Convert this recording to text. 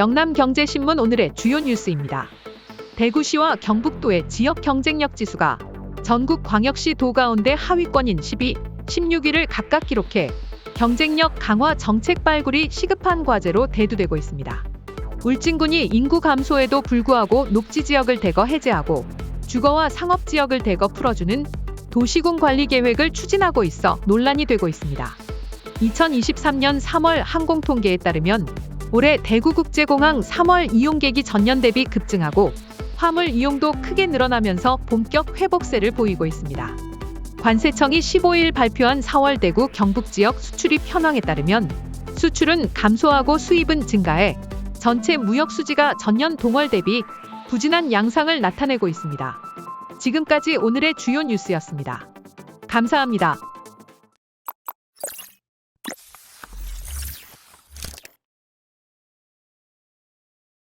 영남경제신문 오늘의 주요 뉴스입니다. 대구시와 경북도의 지역 경쟁력 지수가 전국 광역시 도 가운데 하위권인 12, 16위를 각각 기록해 경쟁력 강화 정책 발굴이 시급한 과제로 대두되고 있습니다. 울진군이 인구 감소에도 불구하고 녹지 지역을 대거 해제하고 주거와 상업 지역을 대거 풀어주는 도시군 관리 계획을 추진하고 있어 논란이 되고 있습니다. 2023년 3월 항공통계에 따르면 올해 대구국제공항 3월 이용객이 전년 대비 급증하고 화물 이용도 크게 늘어나면서 본격 회복세를 보이고 있습니다. 관세청이 15일 발표한 4월 대구 경북 지역 수출입 현황에 따르면 수출은 감소하고 수입은 증가해 전체 무역 수지가 전년 동월 대비 부진한 양상을 나타내고 있습니다. 지금까지 오늘의 주요 뉴스였습니다. 감사합니다.